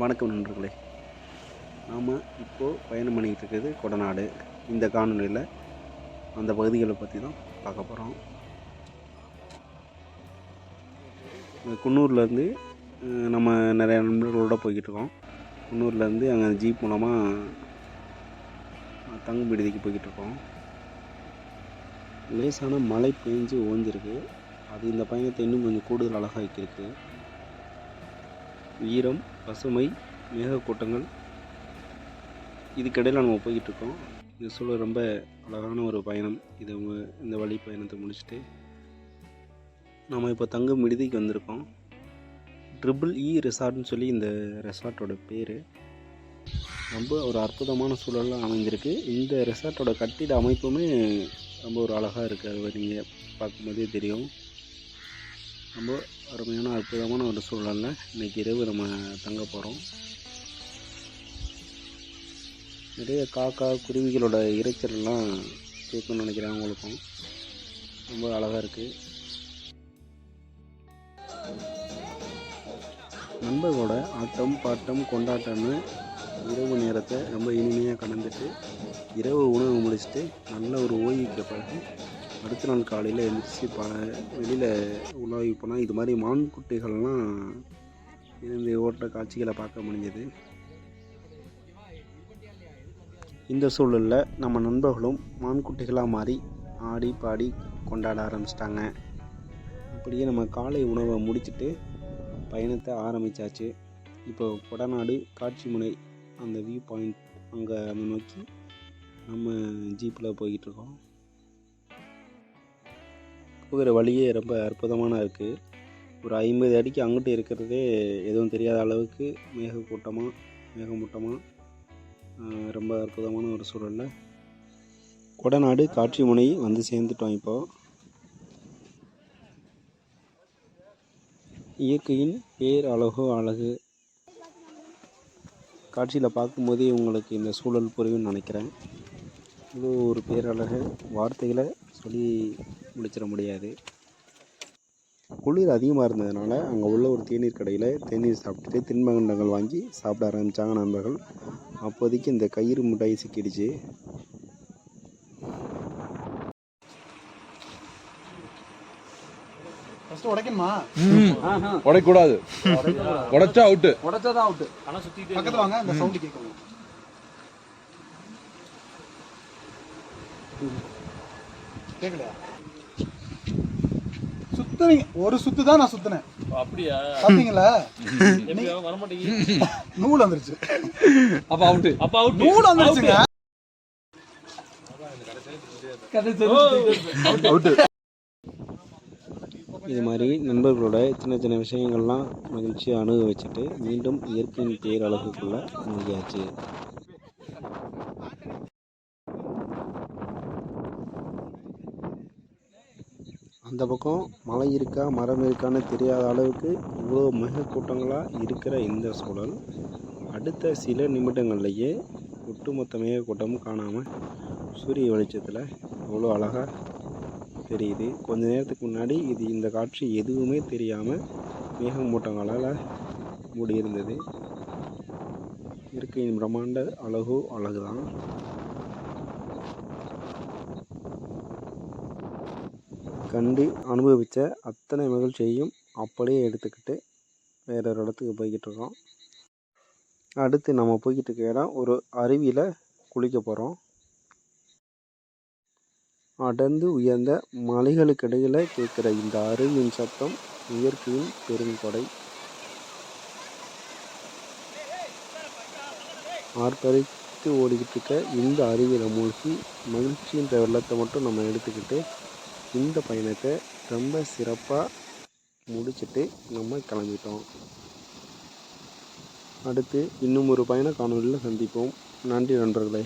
வணக்கம் நண்பர்களே. நாம் இப்போது பயணம் பண்ணிக்கிட்டு இருக்கிறது கொடநாடு. இந்த காணொலியில் அந்த பகுதிகளை பற்றி தான் பார்க்க போகிறோம் குன்னூர்லேருந்து நம்ம நிறைய நண்பர்களோட போய்கிட்டு இருக்கோம் குன்னூர்லேருந்து அங்கே ஜீப் மூலமாக தங்கும் விடுதிக்கு போய்கிட்டு இருக்கோம் லேசான மழை பெஞ்சு ஓஞ்சிருக்கு. அது இந்த பயணத்தை இன்னும் கொஞ்சம் கூடுதல் அழகாக்கியிருக்கு. வீரம் பசுமை மேகக்கூட்டங்கள். இதுக்கிடையில் நம்ம போய்கிட்டு இருக்கோம் இந்த சூழல் ரொம்ப அழகான ஒரு பயணம். இது இந்த வழி பயணத்தை முடிச்சுட்டு நம்ம இப்போ தங்கும் விடுதிக்கு வந்திருக்கோம். ட்ரிபிள் இ ரெசார்ட்னு சொல்லி இந்த ரெசார்ட்டோட பேர். ரொம்ப ஒரு அற்புதமான சூழலாக அமைந்திருக்கு இந்த ரெசார்ட்டோட கட்டிட அமைப்புமே ரொம்ப ஒரு அழகாக இருக்குது அது நீங்கள் பார்க்கும்போதே தெரியும். ரொம்ப அருமையான அற்புதமான ஒரு சூழலில் இன்றைக்கி இரவு நம்ம தங்க போகிறோம் நிறைய காக்கா குருவிகளோட இரைச்சல்லாம் கேட்கணும்னு நினைக்கிறேன் அவங்களுக்கும். ரொம்ப அழகாக இருக்குது நண்பர்களோட ஆட்டம் பாட்டம் கொண்டாட்டம்னு இரவு நேரத்தை ரொம்ப இனிமையாக கடந்துட்டு இரவு உணவு முடிச்சுட்டு நல்ல ஒரு ஓய்வுக்கு பிறகு அடுத்த நாள் காலையில் எழுந்திரிச்சு ப வெளியில் உலாவி போனால் இது மாதிரி மான் குட்டைகள்லாம் இருந்து ஓட்டுற காட்சிகளை பார்க்க முடிஞ்சது. இந்த சூழலில் நம்ம நண்பர்களும் மான்குட்டிகளாக மாறி ஆடி பாடி கொண்டாட ஆரம்பிச்சிட்டாங்க. அப்படியே நம்ம காலை உணவை முடிச்சிட்டு பயணத்தை ஆரம்பித்தாச்சு இப்போ கொடநாடு காட்சிமுனை அந்த வியூ பாயிண்ட் அங்கே நோக்கி நம்ம ஜீப்பில் போய்கிட்டு இருக்கோம். போகிற வழியே ரொம்ப அற்புதமான இருக்குது ஒரு ஐம்பது அடிக்கு அங்கிட்டு இருக்கிறதே எதுவும் தெரியாத அளவுக்கு மேகக்கூட்டமாக மேகமூட்டமாக ரொம்ப அற்புதமான ஒரு சூழலில். கொடநாடு காட்சி முனை வந்து சேர்ந்துட்டோம் இப்போது இயற்கையின் பேர் அழகோ அழகு. காட்சியில் பார்க்கும்போதே உங்களுக்கு இந்த சூழல் புரியும்னு நினைக்கிறேன். இது ஒரு பேரழகு. வார்த்தைகளை சொல்லி முடிச்சிட முடியாது. குளிர் அதிகமாக இருந்ததுனால அங்கே உள்ள ஒரு தேநீர் கடையில் தேநீர் சாப்பிட்டுட்டு தின்பண்டங்கள் வாங்கி சாப்பிட ஆரம்பித்தாங்க நண்பர்கள். அப்போதைக்கு இந்த கயிறு மிட்டாய் சிக்கிடுச்சு. உடைக்கூடாது உடைச்சா அவுட்டு உடைச்சாதான் அவுட் பக்கத்துல வாங்க அந்த சவுண்ட் கேட்கணும். கேட்கலையா? சுத்துனீங்க ஒரு சுத்து தான் நான் சுத்துனேன். அப்படியா? பாத்தீங்களா? நூல் வந்துருச்சு. அப்ப அவுட்டு அப்ப அவுட் நூல் வந்துருச்சுங்க. இது மாதிரி நண்பர்களோட சின்ன சின்ன விஷயங்கள்லாம் மகிழ்ச்சியாக அனுபவிச்சுட்டு மீண்டும் இயற்கையின் பேரழகுக்குள்ளே மூழ்கியாச்சு அந்த பக்கம் மலை இருக்கா மரம் இருக்கான்னு தெரியாத அளவுக்கு இவ்வளோ மேகக்கூட்டங்களாக இருக்கிற இந்த சூழல். அடுத்த சில நிமிடங்கள்லேயே ஒட்டுமொத்த மேகக்கூட்டமும் காணாமல் சூரிய வெளிச்சத்தில் அவ்வளோ அழகாக தெரியுது. கொஞ்ச நேரத்துக்கு முன்னாடி இது இந்த காட்சி எதுவுமே தெரியாமல் மேகமூட்டங்களால் மூடி இருக்கையின் பிரம்மாண்ட அழகோ அழகு தான் கண்டு அனுபவித்த அத்தனை மகிழ்ச்சியையும் அப்படியே எடுத்துக்கிட்டு வேற ஒரு இடத்துக்கு போய்கிட்டு இருக்கோம் அடுத்து நம்ம போய்கிட்டு இருக்க இடம் ஒரு அருவியில் குளிக்க போகிறோம் அடர்ந்து உயர்ந்த மலைகளுக்கு இடையில் கேட்குற இந்த அருவியின் சத்தம் இயற்கையின் பெருங்கொடை ஆர்ப்பரித்து ஓடிக்கிட்டு இருக்க இந்த அருவியில் மூழ்கி மகிழ்ச்சின்ற வெள்ளத்தை மட்டும் நம்ம எடுத்துக்கிட்டு இந்த பயணத்தை ரொம்ப சிறப்பாக முடிச்சுட்டு நம்ம கிளம்பிட்டோம். அடுத்து இன்னும் ஒரு பயண காணொலியில் சந்திப்போம். நன்றி நண்பர்களே.